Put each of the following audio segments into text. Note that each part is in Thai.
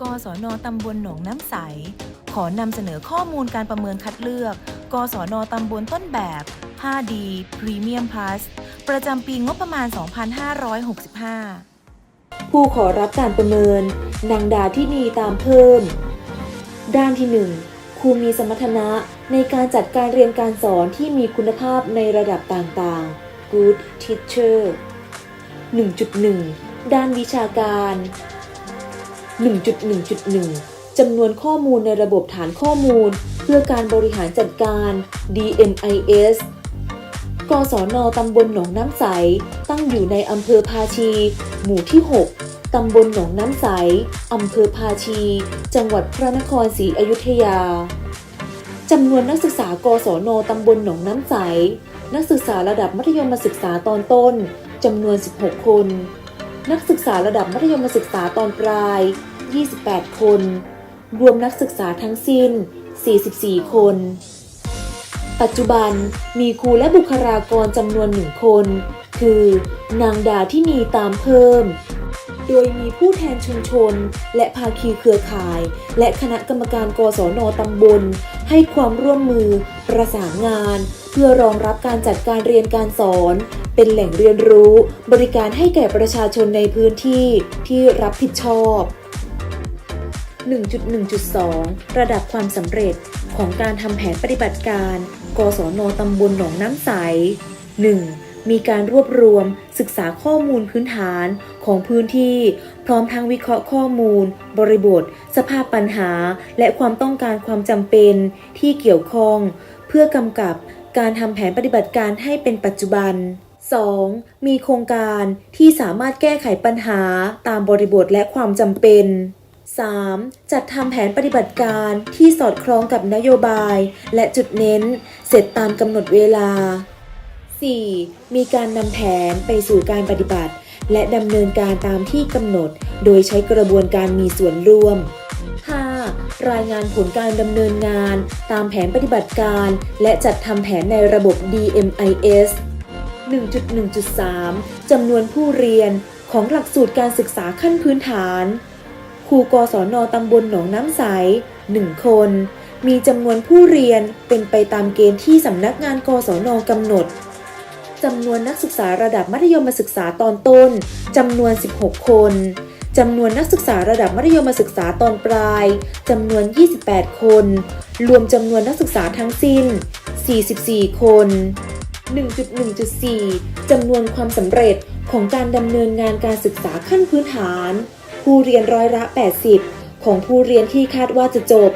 กศนตำบลหนองน้ำใส ขอนำเสนอข้อมูลการประเมินคัดเลือก กศนตำบลต้นแบบ 5D Premium Plus ประจำปีงบประมาณ 2565 ผู้ขอรับการประเมิน นางดาที่นีตามเพิ่ม ด้านที่ 1 ครูมีสมรรถนะในการจัดการเรียนการสอนที่มีคุณภาพในระดับต่างๆ Good Teacher 1.1 ด้านวิชาการ 1.1.1 จำนวนข้อมูลในระบบฐานข้อมูล เพื่อการบริหารจัดการ DMIS กศนตำบลหนองน้ำใส ตั้งอยู่ในอำเภอภาชี หมู่ที่ 6 ตำบลหนองน้ำใส อำเภอภาชี จังหวัดพระนครศรีอยุธยา จำนวนนักศึกษากศนตำบลหนองน้ำใส นักศึกษาระดับมัธยมศึกษาตอนต้น จำนวน 16 คน นักศึกษาระดับมัธยมศึกษาตอนปลาย 28 คน รวมนักศึกษาทั้งสิ้น 44 คน ปัจจุบันมีครูและบุคลากรจำนวนหนึ่งคน คือนางดาที่มีตามเพิ่ม โดยมีผู้แทนชุมชน และภาคีเครือข่าย และคณะกรรมการกศนตำบล ให้ความร่วมมือประสานงาน เพื่อรองรับการจัดการเรียนการสอน เป็นแหล่งเรียนรู้ บริการให้แก่ประชาชนในพื้นที่ที่รับผิดชอบ 1.1.2 ระดับความสำเร็จของการทำแผนปฏิบัติการ กศนตำบลหนองน้ำใส 1. มีการรวบรวมศึกษาข้อมูลพื้นฐานของพื้นที่ พร้อมทั้งวิเคราะห์ข้อมูล บริบท สภาพปัญหา และความต้องการความจำเป็นที่เกี่ยวข้อง เพื่อกำกับการทำแผนปฏิบัติการให้เป็นปัจจุบัน 2. มีโครงการที่สามารถแก้ไขปัญหาตามบริบทและความจำเป็น 3. จัดทำแผนปฏิบัติการที่สอดคล้องกับนโยบาย และจุดเน้น เสร็จตามกำหนดเวลา 4. มีการนำแผนไปสู่การปฏิบัติ และดำเนินการตามที่กำหนด โดยใช้กระบวนการมีส่วนร่วม 5. รายงานผลการดำเนินงาน ตามแผนปฏิบัติการ และจัดทำแผนในระบบ DMIS 1.1.3 จำนวนผู้เรียนของหลักสูตรการศึกษาขั้นพื้นฐาน ครูกศนตำบลหนองน้ำใส 1 คน มีจำนวนผู้เรียนเป็นไปตามเกณฑ์ที่สำนักงานกศนกำหนดจำนวนนักศึกษาระดับมัธยมศึกษาตอนต้นจำนวน 16 คนจำนวนนักศึกษาระดับมัธยมศึกษาตอนปลายจำนวน 28 คน รวมจำนวนนักศึกษาทั้งสิ้น 44 คน 1.1.4 จำนวนความสำเร็จของการดำเนินงานการศึกษาขั้นพื้นฐาน ผู้เรียนร้อยละ 80 ของผู้เรียนที่คาดว่าจะจบ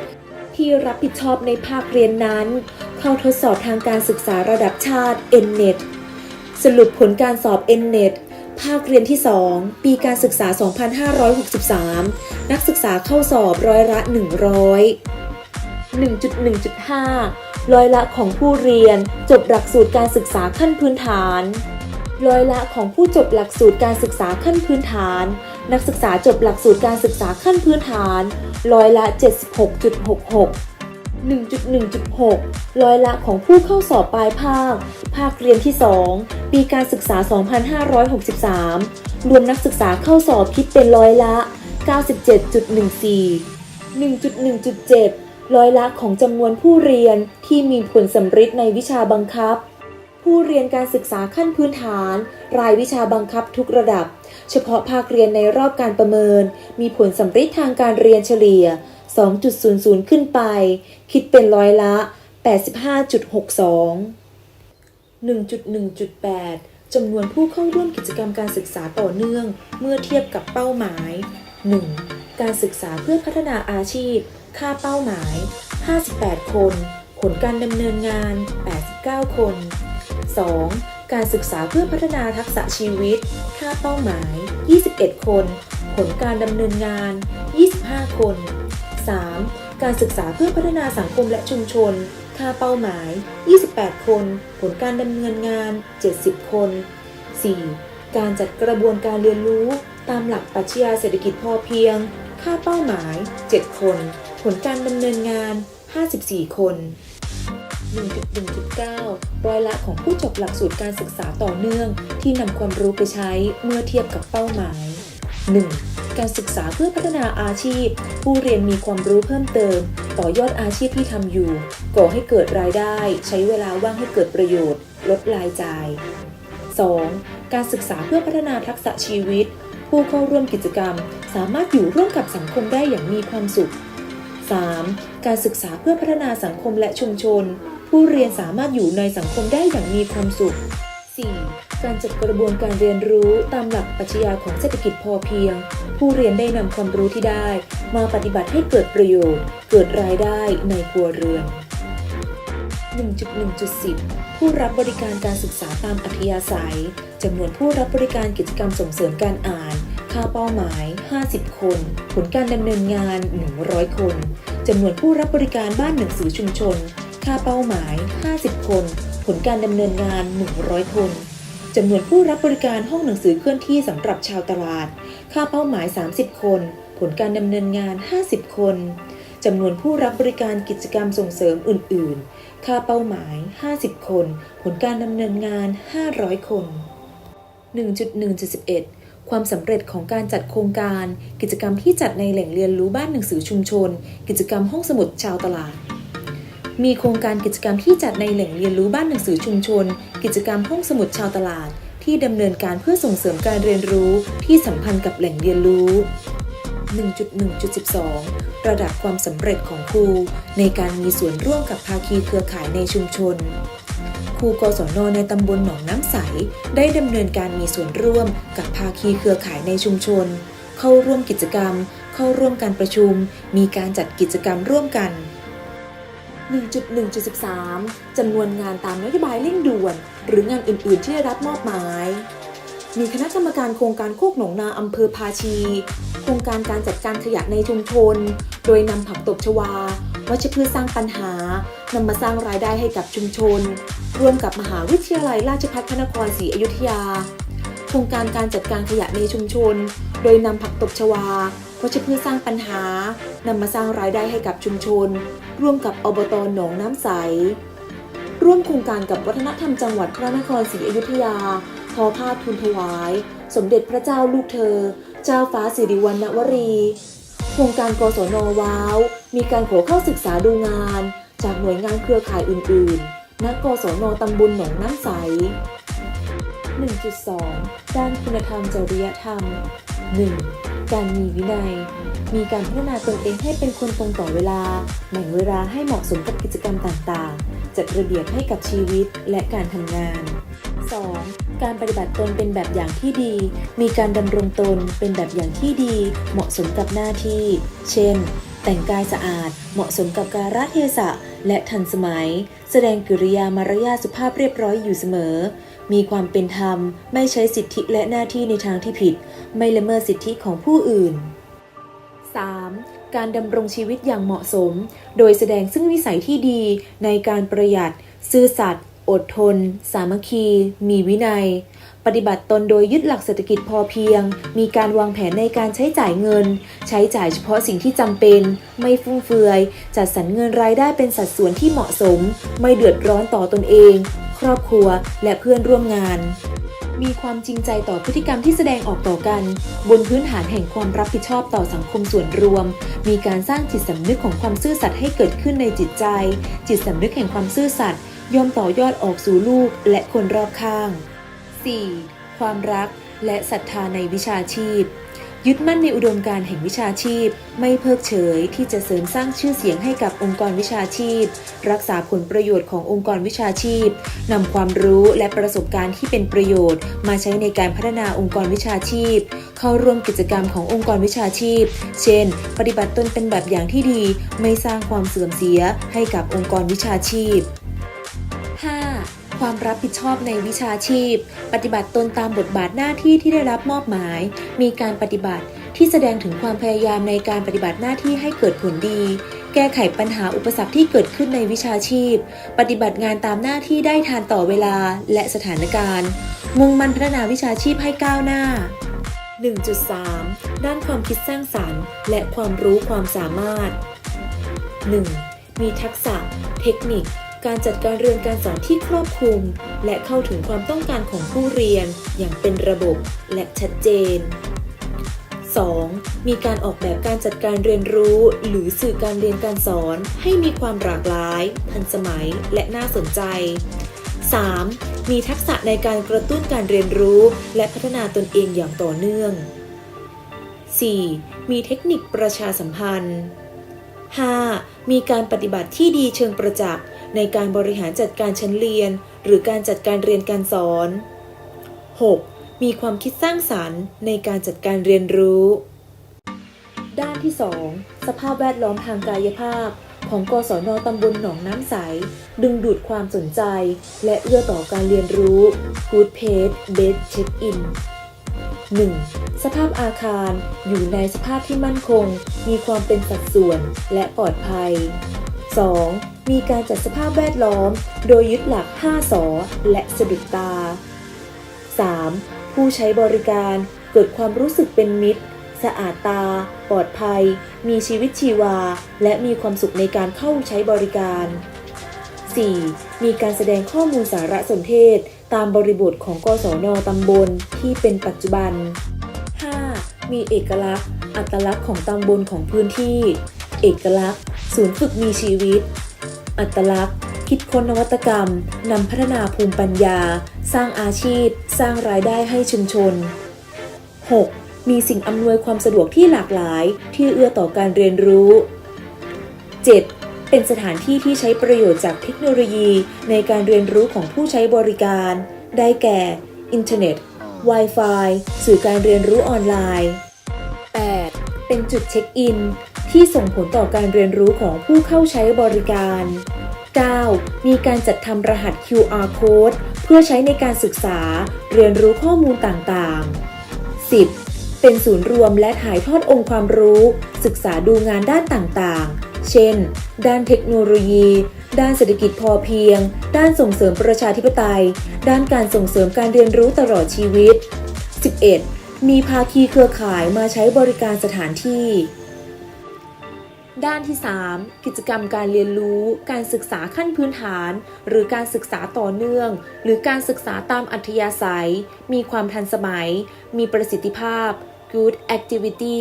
ที่รับผิดชอบในภาคเรียนนั้น เข้าทดสอบทางการศึกษาระดับชาติ NNET สรุปผลการสอบ NNET ภาคเรียนที่ 2 ปีการศึกษา 2563 นักศึกษาเข้าสอบร้อยละ 100 1.1.5 ร้อยละของผู้เรียนจบหลักสูตรการศึกษาขั้นพื้นฐานร้อยละของผู้จบหลักสูตรการศึกษาขั้นพื้นฐาน นักศึกษาจบหลักสูตรการศึกษาขั้นพื้นฐานร้อยละ 76.66 1.1.6 ร้อยละของผู้เข้าสอบปลายภาค ภาคเรียนที่ 2 ปีการศึกษา 2563 รวมนักศึกษาเข้าสอบคิดเป็นร้อยละ 97.14 1.1.7 ร้อยละของจำนวนผู้เรียนที่มีผลสำฤทธิ์ในวิชาบังคับ ผู้เรียนการศึกษาขั้นพื้นฐาน รายวิชาบังคับทุกระดับ เฉพาะภาคเรียนในรอบการประเมิน มีผลสำฤทธิ์ทางการเรียนเฉลี่ย 2.00 ขึ้นไป คิดเป็นร้อยละ 85.62 1.1.8 จำนวนผู้เข้าร่วมกิจกรรมการศึกษาต่อเนื่อง เมื่อเทียบกับเป้าหมาย 1. การศึกษาเพื่อพัฒนาอาชีพ ค่าเป้าหมาย 58 คน ผลการดำเนินงาน 89 คน 2. การศึกษาเพื่อพัฒนาทักษะชีวิต ค่าเป้าหมาย 21 คน ผลการดำเนินงาน 25 คน 3. การศึกษาเพื่อพัฒนาสังคมและชุมชน ค่าเป้าหมาย 28 คน ผลการดำเนินงาน 70 คน 4. การจัดกระบวนการเรียนรู้ตามหลักปรัชญาเศรษฐกิจพอเพียง ค่าเป้าหมาย 7 คน ผลการดำเนินงาน 54 คน 1.1.9 ร้อยละของผู้จบหลักสูตรการศึกษาต่อเนื่อง ที่นำความรู้ไปใช้เมื่อเทียบกับเป้าหมาย 1. การศึกษาเพื่อพัฒนาอาชีพ ผู้เรียนมีความรู้เพิ่มเติม ต่อยอดอาชีพที่ทำอยู่ ก่อให้เกิดรายได้ ใช้เวลาว่างให้เกิดประโยชน์ ลดรายจ่าย 2. การศึกษาเพื่อพัฒนาทักษะชีวิต ผู้เข้าร่วมกิจกรรม สามารถอยู่ร่วมกับสังคมได้อย่างมีความสุข 3. การศึกษาเพื่อพัฒนาสังคมและชุมชน ผู้เรียนสามารถอยู่ในสังคมได้อย่างมีความสุข 4. การจัดกระบวนการเรียนรู้ตามหลักปรัชญาของเศรษฐกิจพอเพียง ผู้เรียนได้นำความรู้ที่ได้ มาปฏิบัติให้เกิดประโยชน์ เกิดรายได้ในครัวเรือน 1.1.10 ผู้รับบริการการศึกษาตามอัธยาศัยจำนวนผู้รับบริการกิจกรรมส่งเสริมการอ่าน ค่าเป้าหมาย 50 คน ผลการดำเนินงาน 100 คนจำนวนผู้รับบริการบ้านหนังสือชุมชน ค่าเป้าหมาย 50 คน ผลการดำเนินงาน 100 คนจำนวนผู้รับบริการห้องหนังสือเคลื่อนที่สำหรับชาวตลาด ค่าเป้าหมาย 30 คน ผลการดำเนินงาน 50 คนจำนวนผู้รับบริการกิจกรรมส่งเสริมอื่น ๆ ค่าเป้าหมาย 50 คน ผลการดำเนินงาน 500 คน 1.1.11 ความสำเร็จของการจัดโครงการ กิจกรรมที่จัดในแหล่งเรียนรู้บ้านหนังสือชุมชน กิจกรรมห้องสมุดชาวตลาด มีโครงการกิจกรรมที่จัดในแหล่งเรียนรู้บ้านหนังสือชุมชน กิจกรรมห้องสมุดชาวตลาด ที่ดำเนินการเพื่อส่งเสริมการเรียนรู้ที่สัมพันธ์กับแหล่งเรียนรู้ 1.1.12 ระดับความสำเร็จของครู ในการมีส่วนร่วมกับภาคีเครือข่ายในชุมชนครูกศนในตำบลหนองน้ำใส ได้ดำเนินการมีส่วนร่วมกับภาคีเครือข่ายในชุมชน เข้าร่วมกิจกรรม เข้าร่วมการประชุม มีการจัดกิจกรรมร่วมกัน 1.1.13 จำนวนงานตามนโยบายเร่งด่วน หรืองานอื่น ๆ ที่ได้รับมอบหมาย มีคณะกรรมการโครงการโคกหนองนาอำเภอภาชี โครงการการจัดการขยะในชุมชน โดยนำผักตบชวา วัชพืชสร้างปัญหานำมาสร้างรายได้ให้กับชุมชน ร่วมกับมหาวิทยาลัยราชภัฏพระนครศรีอยุธยา โครงการการจัดการขยะในชุมชน โดยนำผักตบชวา วัชพืชสร้างปัญหานำมาสร้างรายได้ให้กับชุมชน ร่วมกับอบตหนองน้ำใส ร่วมโครงการกับวัฒนธรรมจังหวัดพระนครศรีอยุธยา ทอผ้าทุนถวาย สมเด็จพระเจ้าลูกเธอ เจ้าฟ้าสิริวัณณวรีโครงการกศนว้าว มีการขอเข้าศึกษาดูงาน จากหน่วยงานเครือข่ายอื่นๆ ณ กศนตำบลหนองน้ำใส 1.2 ด้านคุณธรรมจริยธรรม 1. การมีวินัย มีการพัฒนาตนเองให้เป็นคนตรงต่อเวลา แบ่งเวลาให้เหมาะสมกับกิจกรรมต่างๆ จัดระเบียบให้กับชีวิตและการทำงาน 2. การปฏิบัติตนเป็นแบบอย่างที่ดี มีการดำรงตนเป็นแบบอย่างที่ดี เหมาะสมกับหน้าที่ เช่น แต่งกายสะอาด เหมาะสมกับการรัเทศะ และทันสมัย แสดงกิริยามารยาสุภาพเรียบร้อยอยู่เสมอ มีความเป็นธรรม ไม่ใช้สิทธิและหน้าที่ในทางที่ผิด ไม่ละเมิดสิทธิของผู้อื่น 3. การดำรงชีวิตอย่างเหมาะสม โดยแสดงซึ่งนิสัยที่ดีในการประหยัด ซื่อสัตย์ อดทน สามัคคี มีวินัย ปฏิบัติตนโดยยึดหลักเศรษฐกิจพอเพียง มีการวางแผนในการใช้จ่ายเงิน ใช้จ่ายเฉพาะสิ่งที่จำเป็น ไม่ฟุ่มเฟือย จัดสรรเงินรายได้เป็นสัดส่วนที่เหมาะสม ไม่เดือดร้อนต่อตนเอง ครอบครัว และเพื่อนร่วมงานมีความจริงใจต่อพฤติกรรมที่แสดงออกต่อกัน บนพื้นฐานแห่งความรับผิดชอบต่อสังคมส่วนรวม มีการสร้างจิตสำนึกของความซื่อสัตย์ให้เกิดขึ้นในจิตใจ จิตสำนึกแห่งความซื่อสัตย์ ย่อมต่อยอดออกสู่ลูกและคนรอบข้าง 4. ความรักและศรัทธาในวิชาชีพ ยึดมั่นในอุดมการแห่งวิชาชีพ ไม่เพิกเฉยที่จะเสริมสร้างชื่อเสียงให้กับองค์กรวิชาชีพ รักษาผลประโยชน์ขององค์กรวิชาชีพนำความรู้และประสบการณ์ที่เป็นประโยชน์ มาใช้ในการพัฒนาองค์กรวิชาชีพ เข้าร่วมกิจกรรมขององค์กรวิชาชีพ เช่น ปฏิบัติตนเป็นแบบอย่างที่ดี ไม่สร้างความเสื่อมเสียให้กับองค์กรวิชาชีพ ความรับผิดชอบในวิชาชีพ ปฏิบัติตนตามบทบาทหน้าที่ที่ได้รับมอบหมาย มีการปฏิบัติที่แสดงถึงความพยายามในการปฏิบัติหน้าที่ให้เกิดผลดี แก้ไขปัญหาอุปสรรคที่เกิดขึ้นในวิชาชีพ ปฏิบัติงานตามหน้าที่ได้ทานต่อเวลาและสถานการณ์ มุ่งมั่นพัฒนาวิชาชีพให้ก้าวหน้า 1.3 ด้านความคิดสร้างสรรค์ และความรู้ความสามารถ 1. มีทักษะ เทคนิค การจัดการเรียนการสอนที่ครอบคลุม และเข้าถึงความต้องการของผู้เรียน อย่างเป็นระบบและชัดเจน 2. มีการออกแบบการจัดการเรียนรู้ หรือสื่อการเรียนการสอน ให้มีความหลากหลาย ทันสมัย และน่าสนใจ 3. มีทักษะในการกระตุ้นการเรียนรู้ และพัฒนาตนเองอย่างต่อเนื่อง 4. มีเทคนิคประชาสัมพันธ์ 5. มีการปฏิบัติที่ดีเชิงประจักษ์ ในการบริหารจัดการชั้นเรียน หรือการจัดการเรียนการสอน 6. มีความคิดสร้างสรรค์ในการจัดการเรียนรู้ ด้านที่ 2 สภาพแวดล้อมทางกายภาพ ของกศนตำบลหนองน้ำใส ดึงดูดความสนใจ และเอื้อต่อการเรียนรู้ Good Page Best Check In 1. สภาพอาคารอยู่ในสภาพที่มั่นคง มีความเป็นสัดส่วนและปลอดภัย 2. มีการจัดสภาพแวดล้อม โดยยึดหลัก 5สอและสะดุดตา 3. ผู้ใช้บริการเกิดความรู้สึกเป็นมิตร สะอาดตา ปลอดภัย มีชีวิตชีวา และมีความสุขในการเข้าใช้บริการ 4. มีการแสดงข้อมูลสารสนเทศ ตามบริบทของกศนตำบลที่เป็นปัจจุบัน 5. มีเอกลักษณ์ อัตลักษณ์ของตำบลของพื้นที่ เอกลักษณ์ ศูนย์ฝึกมีชีวิต อัตลักษณ์ คิดค้นนวัตกรรม นำพัฒนาภูมิปัญญา สร้างอาชีพ สร้างรายได้ให้ชุมชน 6. มีสิ่งอำนวยความสะดวกที่หลากหลาย ที่เอื้อต่อการเรียนรู้ 7. เป็นสถานที่ที่ใช้ประโยชน์จากเทคโนโลยี ในการเรียนรู้ของผู้ใช้บริการ ได้แก่ อินเทอร์เน็ต Wi-Fi สื่อการเรียนรู้ออนไลน์ 8. เป็นจุดเช็คอิน ที่ส่งผลต่อการเรียนรู้ของผู้เข้าใช้บริการ 9. มีการจัดทำรหัส QR code เพื่อใช้ในการศึกษา เรียนรู้ข้อมูลต่างๆ 10. เป็นศูนย์รวมและถ่ายทอดองค์ความรู้ ศึกษาดูงานด้านต่างๆ เช่น ด้านเทคโนโลยี ด้านเศรษฐกิจพอเพียง ด้านส่งเสริมประชาธิปไตย ด้านการส่งเสริมการเรียนรู้ตลอดชีวิต 11. มีภาคีเครือข่ายมาใช้บริการสถานที่ ด้านที่ 3 กิจกรรมการเรียนรู้ การศึกษาขั้นพื้นฐาน หรือการศึกษาต่อเนื่อง หรือการศึกษาตามอัธยาศัย มีความทันสมัย มีประสิทธิภาพ good activity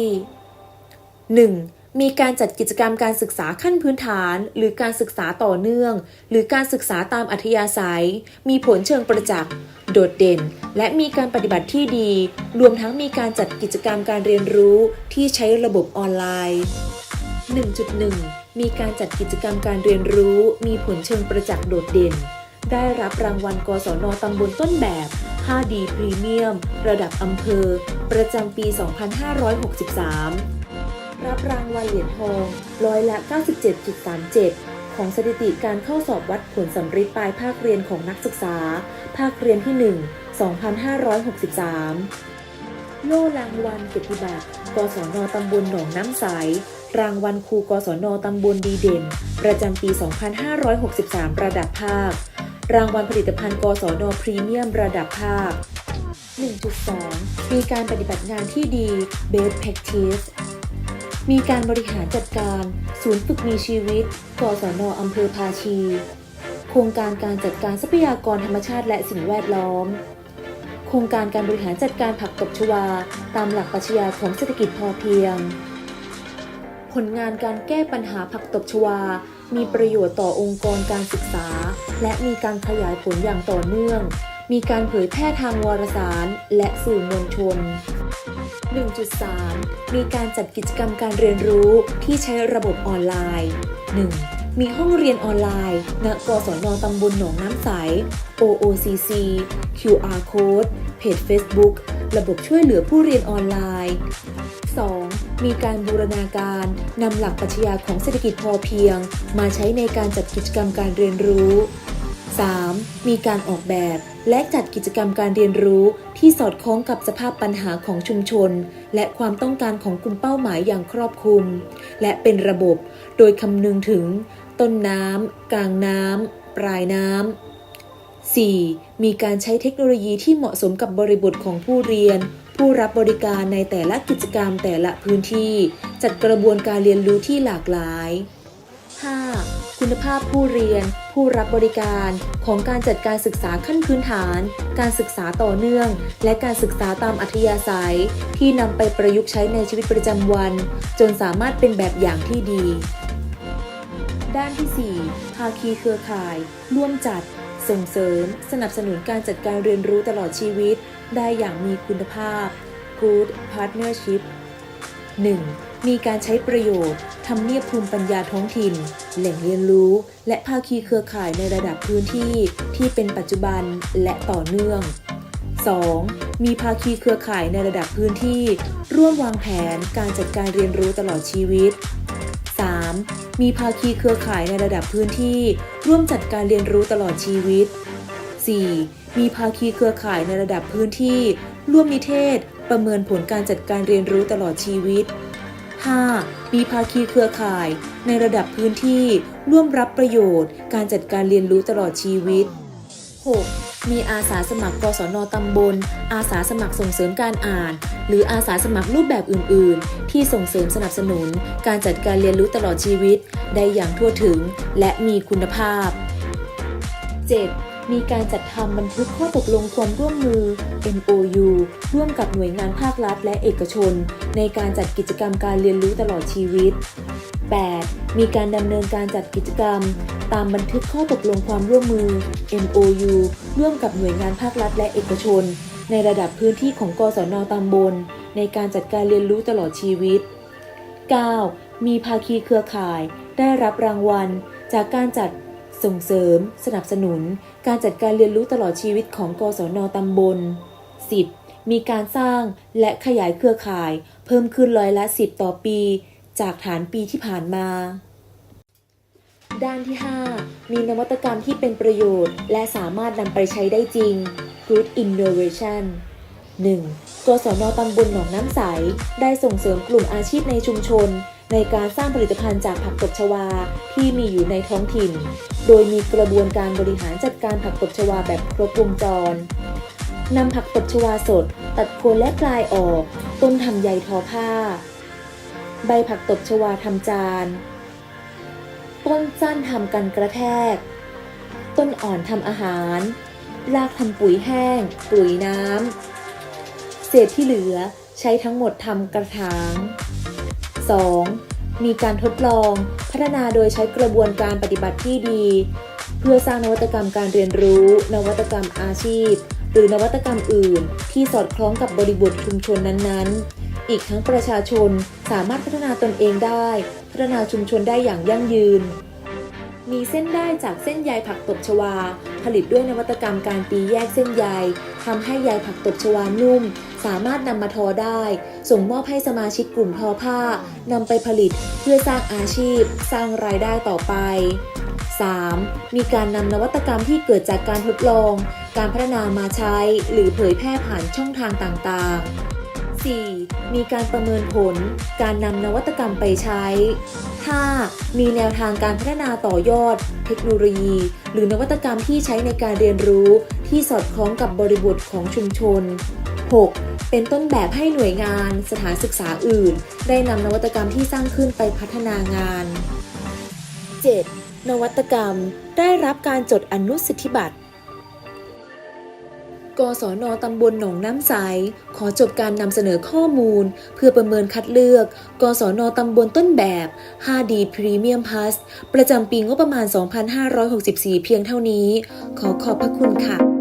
1. มีการจัดกิจกรรมการศึกษาขั้นพื้นฐาน หรือการศึกษาต่อเนื่อง หรือการศึกษาตามอัธยาศัย มีผลเชิงประจักษ์ โดดเด่น และมีการปฏิบัติที่ดี รวมทั้งมีการจัดกิจกรรมการเรียนรู้ที่ใช้ระบบออนไลน์ 1.1 มีการจัดกิจกรรมการเรียนรู้ มีผลเชิงประจักษ์โดดเด่น ได้รับรางวัลกศนตำบลต้นแบบ 5D พรีเมียม ระดับอำเภอ ประจำปี 2563 รับรางวัลเหรียญทองร้อยละ 97.37 ของสถิติการเข้าสอบวัดผลสำริดปลายภาคเรียนของนักศึกษา ภาคเรียนที่ 1 2563 โล่รางวัลเกียรติบัตรกศนตำบลหนองน้ำใส รางวัลครูกศนตำบลดีเด่น ประจำปี 2563 ระดับภาค รางวัลผลิตภัณฑ์กศนพรีเมียมระดับภาค 1.2 มีการปฏิบัติงานที่ดี Best Practice มีการบริหารจัดการ ศูนย์ฝึกมีชีวิต กศนอำเภอภาชี โครงการการจัดการทรัพยากรธรรมชาติและสิ่งแวดล้อม โครงการการบริหารจัดการผักตบชวา ตามหลักปรัชญาของเศรษฐกิจพอเพียง ผลงานการแก้ปัญหาผักตบชวา มีประโยชน์ต่อองค์กรการศึกษา และมีการขยายผลอย่างต่อเนื่อง มีการเผยแพร่ทางวารสาร และสื่อมวลชน 1.3 มีการจัดกิจกรรมการเรียนรู้ที่ใช้ระบบออนไลน์ 1. มีห้องเรียนออนไลน์ ณ กศนตำบลหนองน้ำใส OOCC QR Code เพจ Facebook ระบบช่วยเหลือผู้เรียนออนไลน์ 2. มีการบูรณาการนำหลักปรัชญาของเศรษฐกิจพอเพียง มาใช้ในการจัดกิจกรรมการเรียนรู้ 3. มีการออกแบบและจัดกิจกรรมการเรียนรู้ที่สอดคล้องกับสภาพปัญหาของชุมชน และความต้องการของกลุ่มเป้าหมายอย่างครอบคลุม และเป็นระบบ โดยคำนึงถึง ต้นน้ำ กลางน้ำ ปลายน้ำ 4. มีการใช้เทคโนโลยีที่เหมาะสมกับบริบทของผู้เรียน ผู้รับบริการในแต่ละกิจกรรมแต่ละพื้นที่ จัดกระบวนการเรียนรู้ที่หลากหลาย 5. คุณภาพผู้เรียน ผู้รับบริการของการจัดการศึกษาขั้นพื้นฐาน การศึกษาต่อเนื่อง และการศึกษาตามอัธยาศัย ที่นำไปประยุกต์ใช้ในชีวิตประจำวัน จนสามารถเป็นแบบอย่างที่ดี ด้านที่ 4 ภาคีเครือข่าย ร่วมจัด ส่งเสริม สนับสนุนการจัดการเรียนรู้ตลอดชีวิต ได้อย่างมีคุณภาพ Good Partnership 1. มีการใช้ประโยชน์ทำเนียบภูมิปัญญาท้องถิ่น แหล่งเรียนรู้ และภาคีเครือข่ายในระดับพื้นที่ที่เป็นปัจจุบันและต่อเนื่อง 2. มีภาคีเครือข่ายในระดับพื้นที่ ร่วมวางแผนการจัดการเรียนรู้ตลอดชีวิต 3. มีภาคีเครือข่ายในระดับพื้นที่ ร่วมจัดการเรียนรู้ตลอดชีวิต 4. มีภาคีเครือข่ายในระดับพื้นที่ ร่วมนิเทศ ประเมินผลการจัดการเรียนรู้ตลอดชีวิต 5. มีภาคีเครือข่าย ในระดับพื้นที่ ร่วมรับประโยชน์ การจัดการเรียนรู้ตลอดชีวิต 6. มีอาสาสมัครกศนตำบล อาสาสมัครส่งเสริมการอ่าน หรืออาสาสมัครรูปแบบอื่น ๆ ที่ส่งเสริมสนับสนุน การจัดการเรียนรู้ตลอดชีวิต ได้อย่างทั่วถึง และมีคุณภาพ 7. มีการจัดทำบันทึกข้อตกลงความร่วมมือ MOU ร่วมกับหน่วยงานภาครัฐและเอกชน ในการจัดกิจกรรมการเรียนรู้ตลอดชีวิต 8. มีการดำเนินการจัดกิจกรรม ตามบันทึกข้อตกลงความร่วมมือ MOU ร่วมกับหน่วยงานภาครัฐและเอกชน ในระดับพื้นที่ของกศนตำบล ในการจัดการเรียนรู้ตลอดชีวิต 9. มีภาคีเครือข่าย ได้รับรางวัล จากการจัดส่งเสริม สนับสนุน การจัดการเรียนรู้ตลอดชีวิตของกศนตำบล 10. มีการสร้างและขยายเครือข่าย เพิ่มขึ้นร้อยละ 10 ต่อปี จากฐานปีที่ผ่านมา ด้านที่ 5 มีนวัตกรรมที่เป็นประโยชน์ และสามารถนำไปใช้ได้จริง Good Innovation 1. กศนตำบลหนองน้ำใส ได้ส่งเสริมกลุ่มอาชีพในชุมชน ในการสร้างผลิตภัณฑ์จากผักตบชวาที่มีอยู่ในท้องถิ่น โดยมีกระบวนการบริหารจัดการผักตบชวาแบบครบวงจรนำผักตบชวาสด ตัดโคนและปลายออก ต้นทำใยทอผ้า ใบผักตบชวาทำจาน ต้นสั้นทำกันกระแทก ต้นอ่อนทำอาหารรากทำปุ๋ยแห้ง ปุ๋ยน้ำเศษที่เหลือใช้ทั้งหมดทำกระถาง 2. มีการทดลองพัฒนาโดยใช้กระบวนการปฏิบัติที่ดี เพื่อสร้างนวัตกรรมการเรียนรู้ นวัตกรรมอาชีพ หรือนวัตกรรมอื่น ที่สอดคล้องกับบริบทชุมชนนั้นๆ อีกทั้งประชาชนสามารถพัฒนาตนเองได้ พัฒนาชุมชนได้อย่างยั่งยืน มีเส้นได้จากเส้นใยผักตบชวา ผลิตด้วยนวัตกรรมการตีแยกเส้นใยทำให้ใยผักตบชวานุ่ม สามารถนำมาทอได้ ส่งมอบให้สมาชิกกลุ่มทอผ้านำไปผลิตเพื่อสร้างอาชีพ สร้างรายได้ต่อไป 3. มีการนำนวัตกรรมที่เกิดจากการทดลอง การพัฒนามาใช้ หรือเผยแพร่ผ่านช่องทางต่างๆ 4. มีการประเมินผล การนำนวัตกรรมไปใช้ 5. มีแนวทางการพัฒนาต่อยอด เทคโนโลยี หรือนวัตกรรมที่ใช้ในการเรียนรู้ที่สอดคล้องกับบริบทของชุมชน 6. เป็นต้นแบบให้หน่วยงาน สถานศึกษาอื่น ได้นำนวัตกรรมที่สร้างขึ้นไปพัฒนางาน 7. นวัตกรรมได้รับการจดอนุสิทธิบัตร กศนตำบลหนองน้ำใส ขอจบการนำเสนอข้อมูล เพื่อประเมินคัดเลือก กศนตำบลต้นแบบ 5D Premium Plus ประจำปีงบประมาณ 2564 เพียงเท่านี้ ขอขอบพระคุณค่ะ